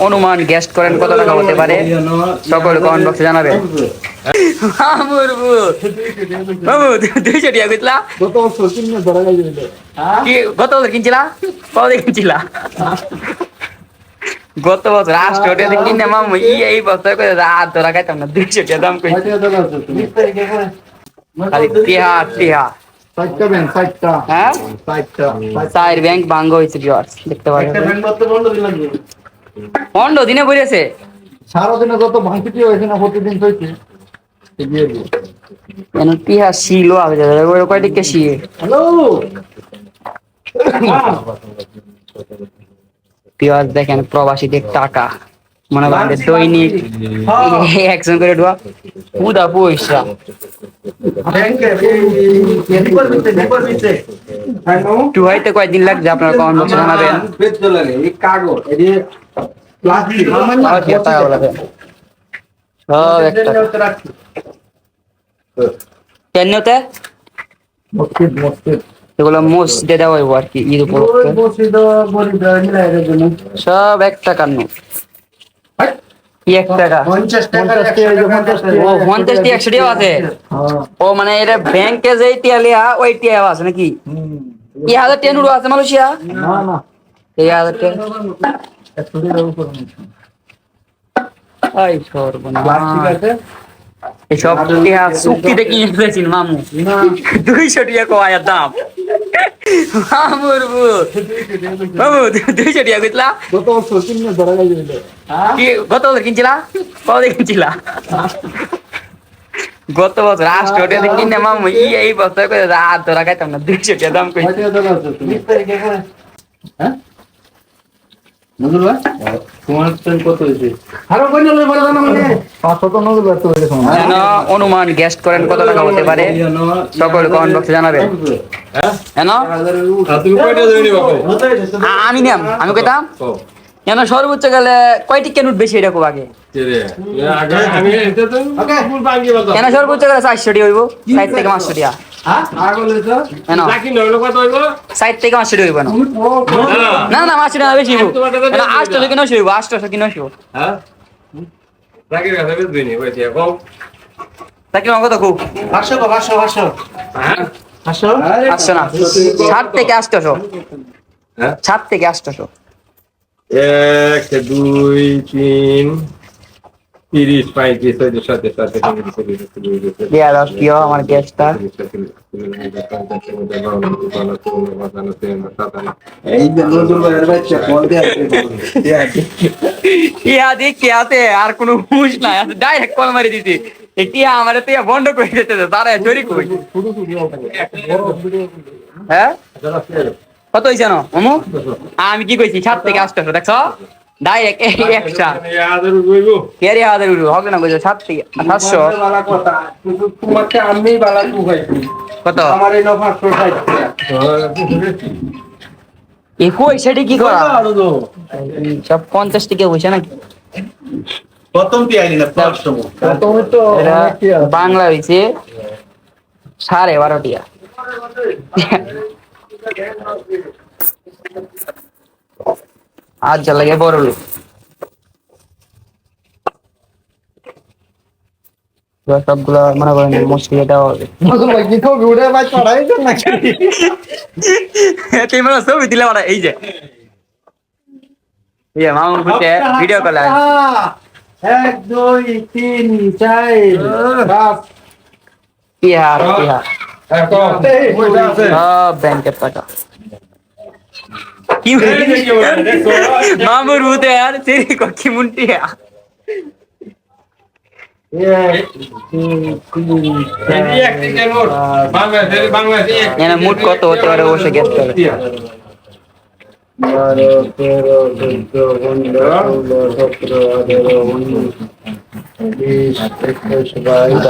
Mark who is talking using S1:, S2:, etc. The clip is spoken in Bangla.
S1: অনুমান গেস্ট করেন, কত টাকা হতে পারে? সকল কমেন্ট বক্সে জানাবেন। গত বছর কিনছিলা? দিয়ে কিনছিলা? গত বছর এই করে রাত খাইতাম না দাম
S2: ব্যাংক
S1: হ্যাঁ? হয়েছে দেখতে পারেন
S2: দিলাম
S1: দিনে পড়েছে
S2: সারাদিনে যত ভাঙতি হয়েছে না প্রতিদিন হয়েছে
S1: যাবে ওই কয়টি কে শিয়ে
S2: হ্যালো
S1: দেখেন প্রবাসীদের টাকা মনে করেন দৈনিক একজন করে ঢোয়া পুদা পয়সা কয়েকদিন লাগছে আপনার কমেন্ট বক্সে জানাবেন এগুলো মসজিদে দেওয়া হইব আর কি ঈদ উপলক্ষে। সব এক টাকার নোট। এক টাকা?
S2: পঞ্চাশ
S1: টি একশো আছে? ও মানে এটা ব্যাংকে যেই টিয়া লিয়া ওই টিয়া আছে নাকি? কি হাজার টিয়া নুড়ো আছে মালয়েশিয়া?
S2: না না।
S1: এই এইসব টিয়া চুক্তিতে কিনে ফেলেছেন মামু। দুইশো টাকা কয়ার দাম মামুর মামু দুইশো টাকা কইতলা
S2: কত বছর কিনে ধরা গেছিল
S1: কি গত বছর কিনছিলা? কত দিয়ে কিনছিলা? গত বছর আটশো টাকা কিনে মামু ই এই বছর করে রাত ধরা খাইতাম না দুইশো টাকা দাম কই
S2: হ্যাঁ? নজরুল ভাই তোমার ট্রেন কত হয়েছে আরও কই নলে বড় জানা মানে পাঁচশো তো নজরুল ভাই তো হয়েছে
S1: যেন অনুমান গেস্ট করেন কত টাকা হতে পারে সকল কমেন্ট বক্সে জানাবেন
S3: তুমি কয়টা
S1: আমি নাম আমি কইতাম কেন সর্বোচ্চ গেলে কয়টি কেন বেশি এটা খুব আগে কেন সর্বোচ্চ গেলে চারশো টি হইব সাইড থেকে পাঁচশো টিয়া
S2: হ্যাঁ?
S1: না। না না। পাঁচশো টাকা বেশি আটশো কিনো হইব আটশো কিনো
S3: হ্যাঁ? বেদবিনি কইছি কম
S1: তা খুব
S2: পাঁচশো গো, পাঁচশো পাঁচশো।
S3: হ্যাঁ?
S2: পাঁচশো?
S1: আটশো না। ষাট থেকে আটশো।
S3: হ্যাঁ?
S1: থেকে আটশো।
S3: এক দুই তিন। তিরিশ পঁয়ত্রিশ ছয়ত্রিশ
S1: আমার
S2: দিয়ে
S1: ইয়া কে আছে? আর কোনো হুঁশ নাই। ডাইরেক্ট কল মারি দিছি। টিয়া আমার টিয়া বন্ধ করে দিতে তারা চুরি কই? হ্যাঁ? কত মামু আমি কি কইছি? সাত থেকে আটশো দেখছ? ডাইরেক্ট এক্সট্রা কেরি হাজার উঠবো হবে না সাত থেকে সাতশো।
S2: বালা তোমাকে আমি বালা কুহাইছি
S1: কত?
S2: আমার এই নফা ষাট
S1: কই সেটি কি করা? সব পঞ্চাশ থেকে হইছে নাকি?
S4: প্রথম কি না প্রথম
S2: তো।
S1: বাংলা হইছে সাড়ে বারো টিয়া আজ যা লাগে বড় লোক এবার সবগুলা মনে করেন মুশকিল এটা হবে
S2: নজরুল ভাই কি খাবি উড়ে ভাই চড়াই তো নাকি
S1: তুই মানে ছবি দিলে মানে এই যে এই যে মামুর বুঝতে ভিডিও কল
S2: এক দুই তিন চার পাঁচ
S1: ইহা ইহা সব ব্যাংকের টাকা কি মামুর বুঝতে আর তেরি কি মুন্টিয়া এখানে মুড কত হতে পারে অবশ্যই গেস করে।
S2: বারো তেরো চোদ্দ পনেরো ষোলো সতেরো আঠেরো উনিশ বিশ একুশ বাইশ